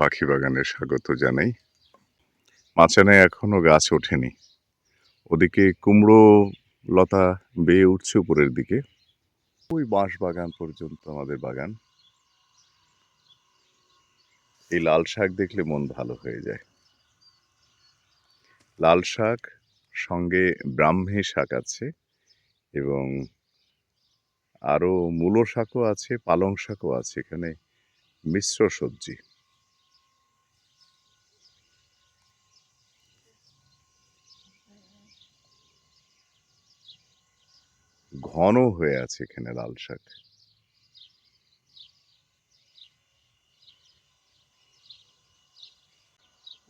পাখি বাগানে স্বাগত জানাই। মাচানে এখনও গাছ ওঠেনি। ওদিকে কুমড়ো লতা বেয়ে উঠছে উপরের দিকে। ওই বাঁশ বাগান পর্যন্ত আমাদের বাগান। এই লাল শাক দেখলে মন ভালো হয়ে যায়। লাল শাক সঙ্গে ব্রাহ্মী শাক আছে এবং আরও মূলো শাকও আছে, পালং শাকও আছে, এখানে মিশ্র সবজি। ঘন হয়ে আছে এখানে লাল শাক।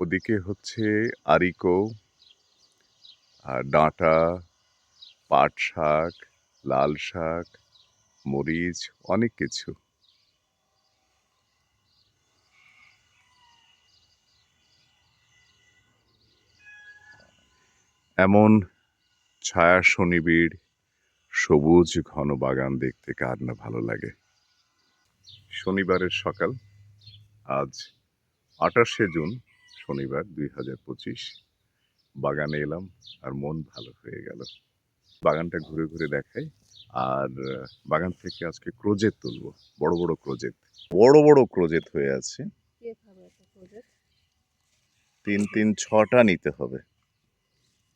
ওদিকে হচ্ছে আরিকো, আর ডাঁটা, পাট শাক, লাল শাক, মরিচ, অনেক কিছু। এমন ছায়া শনিবিড় সবুজ ঘন বাগান দেখতে কার না ভালো লাগে? শনিবারের সকাল আজ আঠাশে জুন শনিবার দুই হাজার পঁচিশ। বাগানে এলাম আর মন ভালো হয়ে গেল। বাগানটা ঘুরে ঘুরে দেখাই আর বাগান থেকে আজকে ক্রোজেট তুলবো বড় বড় ক্রোজেট। বড় বড় ক্রোজেট হয়ে আছে। তিন তিন ছটা নিতে হবে।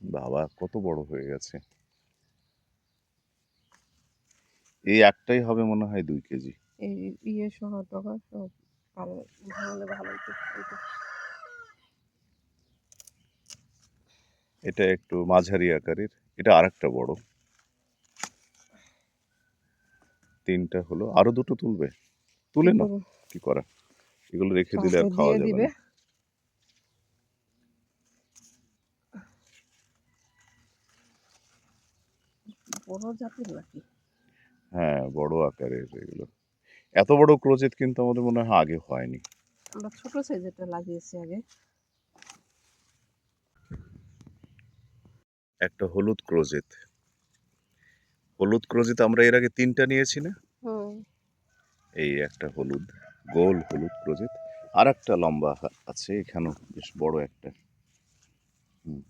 বাবা কত বড় হয়ে গেছে। এই একটাই হবে মনে হয় দুই কেজি। এই ইয়ে সহ টকা সব ভালো ভালো ভালো এটা একটু মাঝারি আকারের এটা আরেকটা বড়। তিনটা হলো আরও দুটো তুলবে। তুলে না কি করা? এগুলো রেখে দিলে আর খাওয়া যাবে না। বড় জাতের নাকি? হ্যাঁ বড় আকারের এগুলো। এত বড় ক্রোজেট কিন্তু আমাদের মনে হয় আগে হয়নি। আমরা ছোট সাইজেরটা লাগিয়েছি আগে। একটা হলুদ ক্রোজেট হলুদ ক্রোজেট আমরা এর আগে তিনটা নিয়েছি না? হুম। এই একটা হলুদ গোল হলুদ ক্রোজেট আর একটা লম্বা আছে এখানেও বেশ বড় একটা। হুম।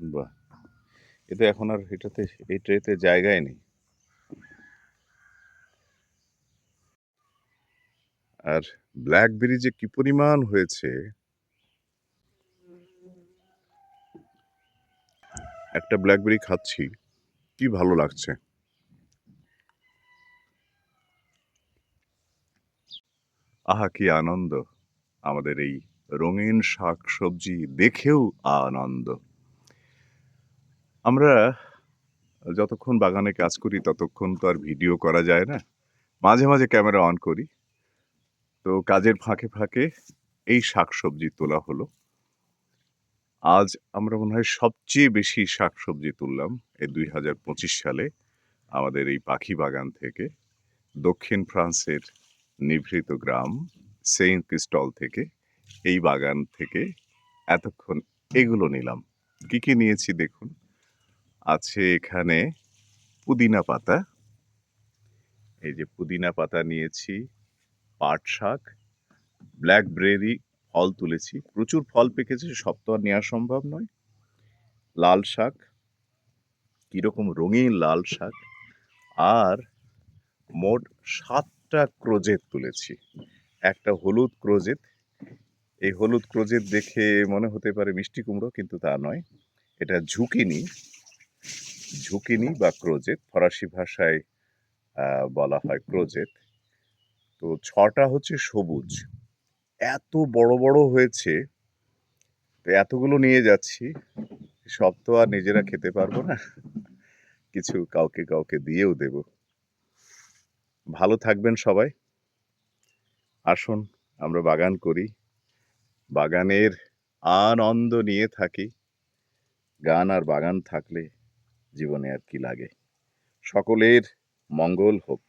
বাহ। এতে এখন আর এটাতে, এই ট্রেতে জায়গায় নেই। আর ব্ল্যাকবেরি যে কি পরিমাণ হয়েছে। একটা ব্ল্যাকবেরি খাচ্ছি, কি ভালো লাগছে। আহা, কি আনন্দ। আমাদের এই রঙিন শাক সবজি দেখেও আনন্দ। আমরা যতক্ষণ বাগানে কাজ করি, ততক্ষণ তো আর ভিডিও করা যায় না। মাঝে মাঝে ক্যামেরা অন করি। তো কাজের ফাঁকে ফাঁকে এই শাক সবজি তোলা হলো। আজ আমরা মনে হয় সবচেয়ে বেশি শাক সবজি তুললাম এই দুই হাজার পঁচিশ সালে আমাদের এই পাখি বাগান থেকে। দক্ষিণ ফ্রান্সের নিভৃত গ্রাম সেইন্ট ক্রিস্টল থেকে এই বাগান থেকে এতক্ষণ এগুলো নিলাম। কি কি নিয়েছি দেখুন। আছে এখানে পুদিনা পাতা। এই যে পুদিনা পাতা নিয়েছি, পাট শাক ব্ল্যাকবেরি ফল তুলেছি। প্রচুর ফল পেকেছে, সব তো আর নেওয়া সম্ভব নয়। লাল শাক, কীরকম রঙিন লাল শাক। আর মোট সাতটা ক্রোজেট তুলেছি। একটা হলুদ ক্রোজেট। এই হলুদ ক্রোজেট দেখে মনে হতে পারে মিষ্টি কুমড়ো, কিন্তু তা নয়। এটা ঝুঁকিনি। ঝুঁকিনি বা ক্রোজেট ফরাসি ভাষায় বলা হয় ক্রোজেট তো ছটা হচ্ছে সবুজ। এত বড় বড় হয়েছে, তো এতগুলো নিয়ে যাচ্ছি, সব তো আর নিজেরা খেতে পারব না। কিছু কাউকে কাউকে দিয়েও দেব। ভালো থাকবেন সবাই। আসুন, আমরা বাগান করি। বাগানের আনন্দ নিয়ে থাকি। গান আর বাগান থাকলে জীবনে আর কি লাগে। সকলের মঙ্গল হোক।